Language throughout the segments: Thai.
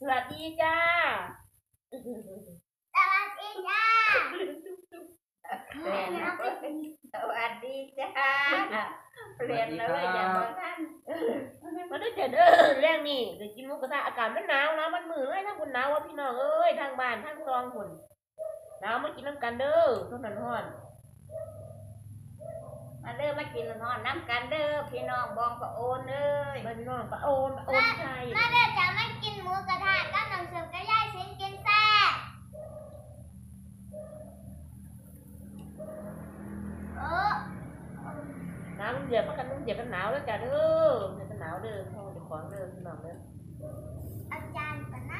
สวัสดีจ้า สวัสดีจ้าเรียนนะสวัสดีจ้าเรียนแล้วเลยอย่ามาท่านมาด้วยเจอเด้อเรื่องนี้เดี๋ยวกินหมูกระทะอากาศมันหนาวนะมันมือเลยทั้งคนหนาวว่าพี่น้องเอ้ยทางบ้านทางซองคนหนาวมากินน้ำกันเด้อทุกนันฮ้อนมาเด้อมากินนอนน้ำกันเด้อพี่น้องบองพระโอนเอ้ยมาพี่น้องปะโอนปะโอนไทยมาเด้อจะมากินห มูกระทะกับน้ำเสือกับยายเส้นกินแซ่บเออหนาวเดือดพักกันนุ่งเดือดกันหนาวแล้วจ้ะเด้อเดือดกันหนาวเด้อพ่อเดี๋ยวของเด้อพี่น้องเด้ออาจารย์ปะนะ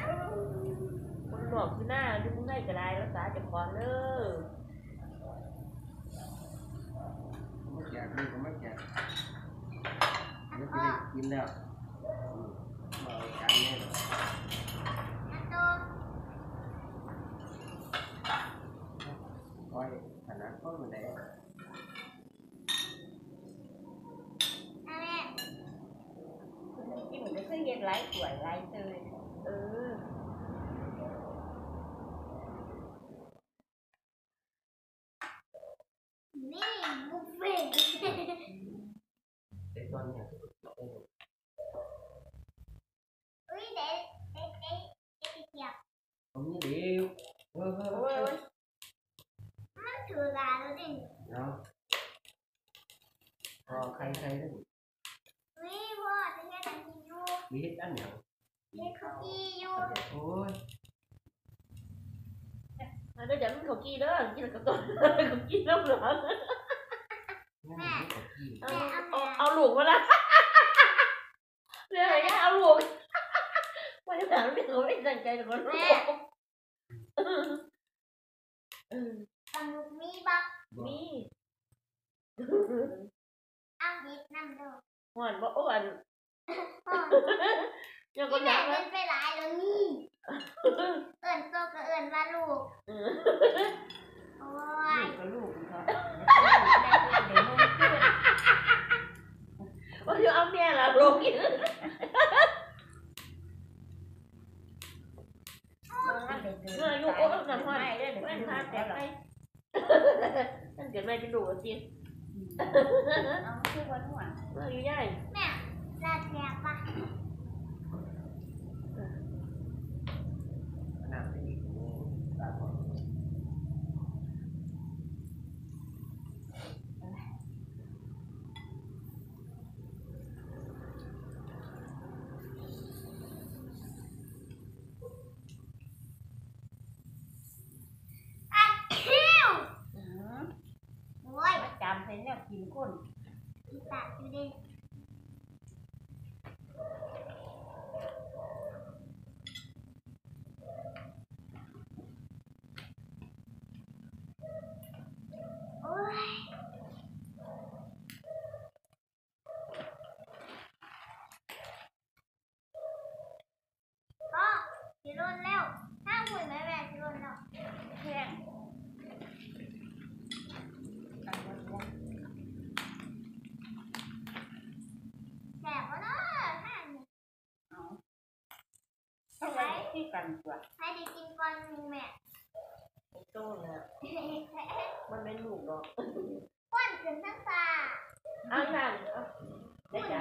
คนหนอกคือหน้าดูมึงให้กระไรรักษาเจ้าของเด้อไม่แจกนี่ก็ไม่แจกอัเดี๋ยวจะได้กินแล้ว ได้อันแม่ที่เหมือนจะเคยเย็นไรสวยไรเตยเออนี่บุฟเฟ่ต์แต่ตอนเนี้ยเด็ดเด็ดเด็ดเด็ดเกียบ ผมนี่เดียวเออเออโอ้เอยอมันถือลาแล้วดิเนาะพอใครใครได้อุ้ยพ่อจะเฮ็ดอันนี้อยู่มีเฮ็ดอันเยังก็ที่อแม่ยากเล่นะนไปหลายแล้วนี่ เอิ้นโตก็เอิ้นว่าลูกโอ้ยก็ลูกครับว่าจะเอาเนี่ยล่ะลงอีกเมื่ออายุโอ้ยน้ำห้อยได้เดี๋ยวแม่พาแตกไปนั่นเกิดมาเป็นดูสิเอาคือวันหัวเมื่ออายุใหญ่แม่ลาดแทบปะ ขนาดนี้ตาบอด อัดคิวโอ้ย จำเป็นเนี่ย กินก้นอีสัตว์อยู่ดิโอ้ยก็สิรุนแล้วถ้าหุยแม่แม่สิรุนแล้วแข่งแสบวะเนาะท่านนี่ เท่าไหรที่ กันกว่าให้ได้กินก่อนหนึ่งแม่โตแล้วมันเป็นลูกหรอกควันขึ้นทั้งตาเอาอีนั่นเอาได้จ้ะ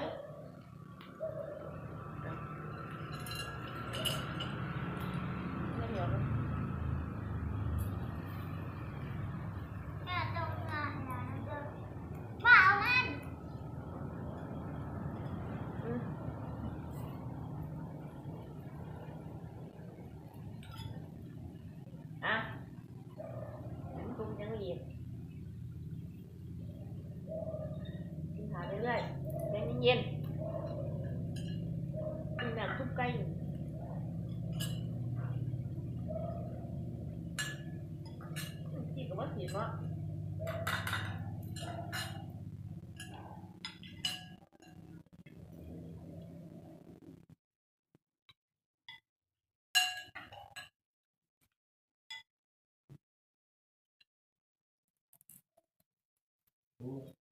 ไม่เหนียวนะ แม่จงงานอย่านะเด้อมาเอามัน อะยังตุ้มยังอีกกินหาเรื่อยๆใจเย็นๆกิ นน้ำทุบไก่ที่กับว่าสีเนาะ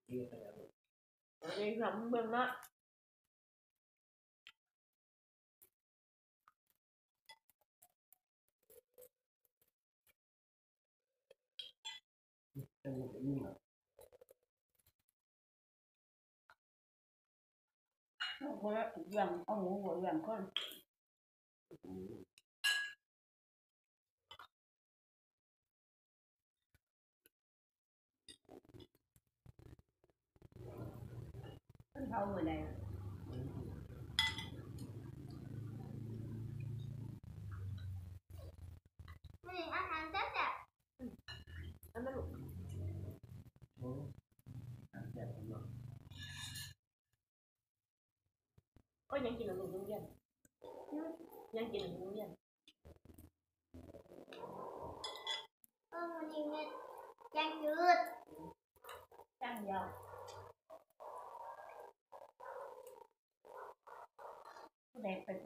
ดีขนาดนี้ อันนี้ทำเบิ่งเนาะ จะมีแต่ยิ่งแบบ เอาคนละอย่างเอาหมูหัวอย่างคน ขึ้นเขาเมื่อใด นี่อาหารแซ่บ อันนั้นลูก โอ้อาแซ่บเนาะ ก็ยังกินหนูโรงเรียน ยังกินหนูโรงเรียนๆเออมันนี่เนี่ยแกงจืดจ้างยาวผู้ใดไปถึงนี่เมื่อ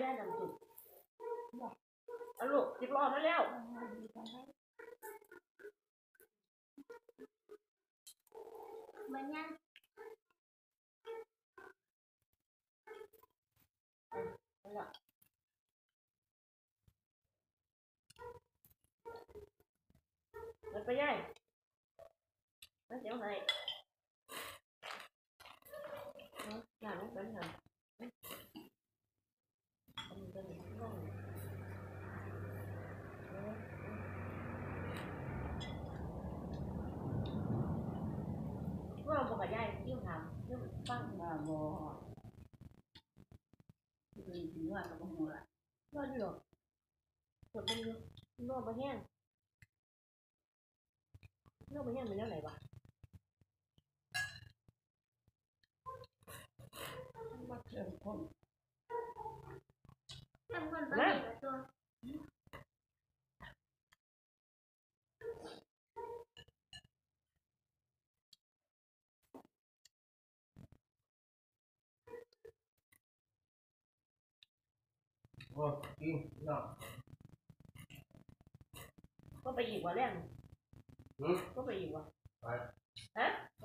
ไม่ได้นำจุดเอาลูกสิบล้อมาแล้วเหมือนยังมันไปย่ายมันเสียวให้เอาอย่างนี้เป็นไงอันนี้เป็นร่องว่าเราบอก กับยายยิ่งถามยิ่งฟังมาบ่คือถึงว่าก็บ่ฮู้ล่ะนอนอยู่ปวดเป็นอยู่นอนมาแห้งนอนมาแห้งเป็นยังไงวะว่าเชิงคนทำคนบะหมี่กับตัว โอ้จริงเนาะก็ไปอีกว่าแรงหืมก็ไปอีกว่าไปฮะไป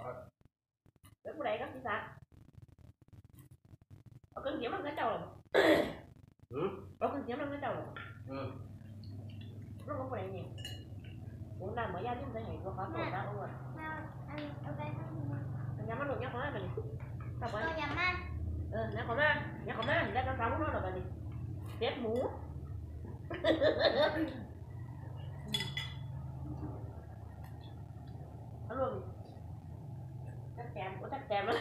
เป็นผู้ใดกับพี่ซักเอาเครื่องเสียงมันก็เจ้าหรอหืมเอาเครื่องเสียงมันก็เจ้าหรออืมลูกก็ผู้ใดเนี่ยโอ้นานเหมือนยาที่มันให้ตัวเขาตัวตาอ้วนแมวอัน เอาไปทำยังไงอันนี้มันหลุดยักษ์มาไปเลยกลับไปตัวอย่างมากเออยักษ์เขามายักษ์เขามาได้กันสามคนหรอไปเลยเด็ดหมูอารมณ์ตักแตมก็ตักแตมแล้ว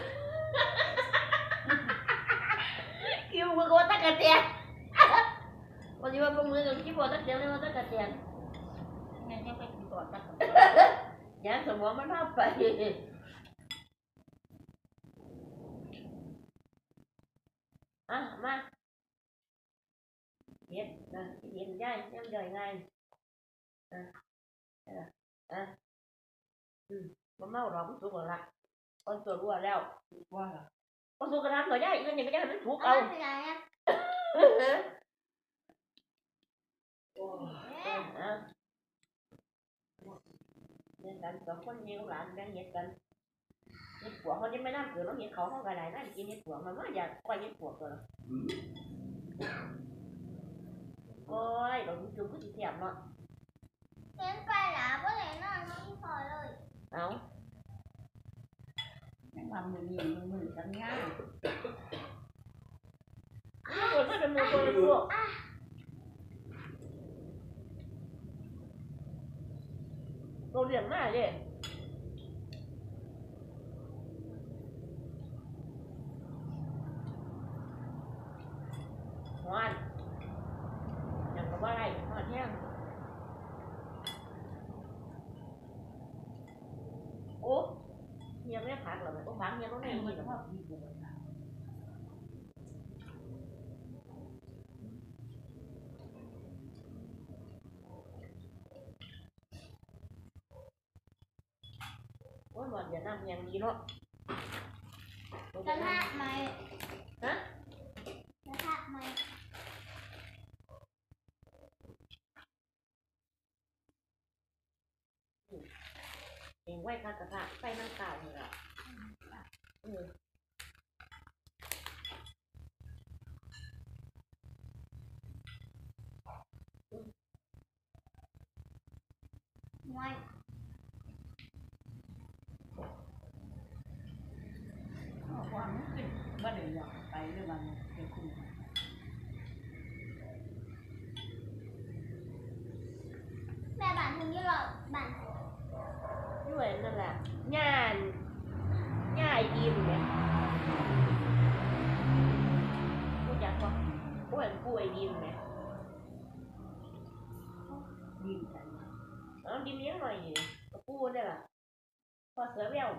คิวมือก็ตักกระเตียนวันนี้ว่าก็มือกับคิวตักแตมเลยว่าตักกระเตียนแม่ยังไปกินก่อนตักยานสมองมันภาพไปอะมา เย็ดนะเย็นได้ยังย่อยง่ายอะอะอะอืมมันเมาหรอกมันสุกแล้วละคนตัวรัวแล้วว่าล่ะคนสุกกระทำตัวใหญ่เงินยังไม่ได้มันถูกเอาเอาไปไหนอะโอ้เอ๊ะอะเนี่ยกันสองคนเลี้ยงหลานแบ่งเห็ดกันเห็ดผัวเขาจะไม่น่าเกิดเราเห็ดเขาเขากระไรน่ากินเห็ดผัวมันว่าอยากกว่าเห็ดผัวตัวละอืมโอ้ยเราจุ่มก็สิเสียบเนาะ เห็นไปหลาบ่เลยนอนน้องพอเลยเอาแม่ว่ามื้อนี้มื้อมื้อกันงาน ไม่ควรก็จะมือคนละตัวเราเรียนมากเลยหวานอย่างกับว่าอะไรหวานแห้งโอ้เฮีย ไม่ได้พักหรอกโอ้พักเฮียต้องแม่ให้มักินนชอบกินบ่ล่ะว่าหมดอย่านั่งอย่างดีเนาะกระทะไหม ฮะ กระทะไหม เองไว้ข้ากระทะไฟนั่งกาเลยอะเออไหมเอาความมันขึ้นบ่ได้อยากไปหรือว่ามันเป็นคุณแม่บ้านทุ่งยี่หลอบ้าน อ้วนกูไอ้ดีมเนี่ยดีใจเอาดิมเลี้ยงหน่อยกับปูเนี่ยล่ะพอเสือแวว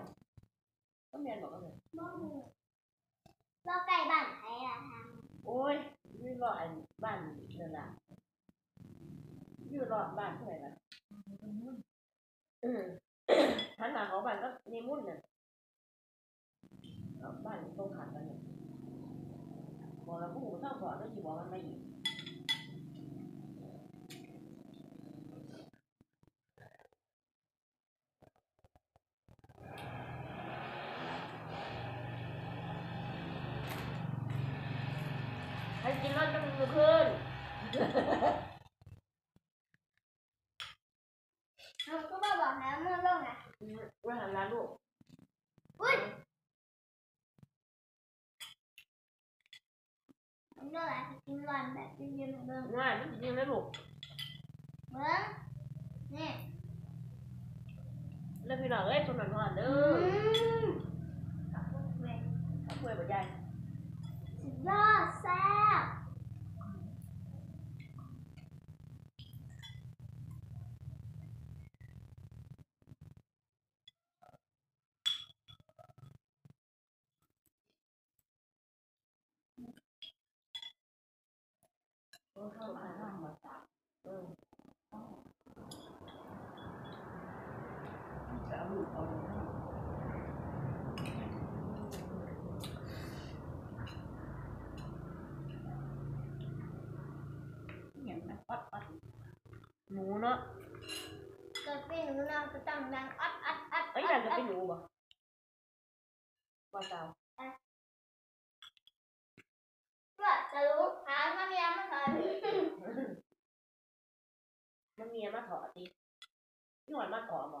ก็แมนบอกกันเลยบ่ฮู้เราใกล้บ้านใครล่ะทางโอ้ยนี่รออันบ้านนั่นล่ะอยู่รอบบ้านเท่าไหร่ล่ะอืมหันหาเขาบ้านก็ในมุ่นน่ะเอาบ้านตรงขัดกันเนี่ยบอกแล้วผู้เท่าก่อนแล้วจีบอกมันมาอี กให้กินแล้วจะมือขึ้นเราก็มาบอกแล้วเมื่อลงนะว่าหันร้านลูกอุ้ยมันก็อาจจะกินร้อนแบบเย็นๆเบิ่งง่ายนี่จริงๆนะลูกเบิ่งนี่แล้วพี่น้องเอ้ยชนหน่อยๆเด้อือมถ้าคุยบ่ยาย สุดยอดแซ่บ เข้ามาห้างบ่ตา เออ จะเอย่างนั้นปัดปัดหนูเนาะเกิดเป็นหนูน้องจะต้องดังอัดอัดอัดไอ้ยอยากจะเป็นหนูบ่ว่าเจ้าเพื่อจะรู้หามาเมียมาสอนมันเมียมาถอดตินี่หวานมาถอดบ่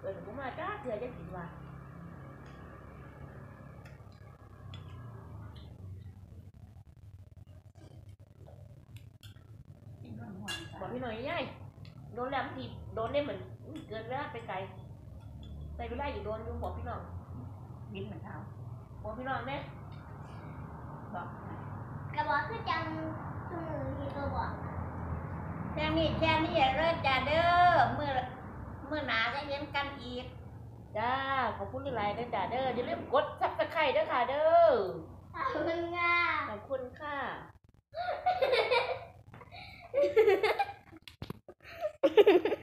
เอ้ยจะเป็นน้องจ้ะเออผมมาจ้าเถื่อจะกินว่าที่ร้อนหวานบอกพี่หน่อยยายโดนแล้วทีโดนได้เหมือนอุ๊ยเกินเวลาไปไกลใส่เวลาอยู่โดนอยุงบอกพี่น้องกินเหมือนเท้าบอกพี่น้องแน่บอกกระบอกคือจังสมือที่ตัวบอกแค่นี้แค่นี้เลิศจ้าเด้อเมื่อเมื่อนาจะเห็นกันอีก จ้า ขอบคุณหลายด้อจ้าเด้ออย่าลืมกดซับสไครต์ด้วยค่ะเด้อ ขอบคุณค่ะขอบคุณค่ะ Ha ha ha.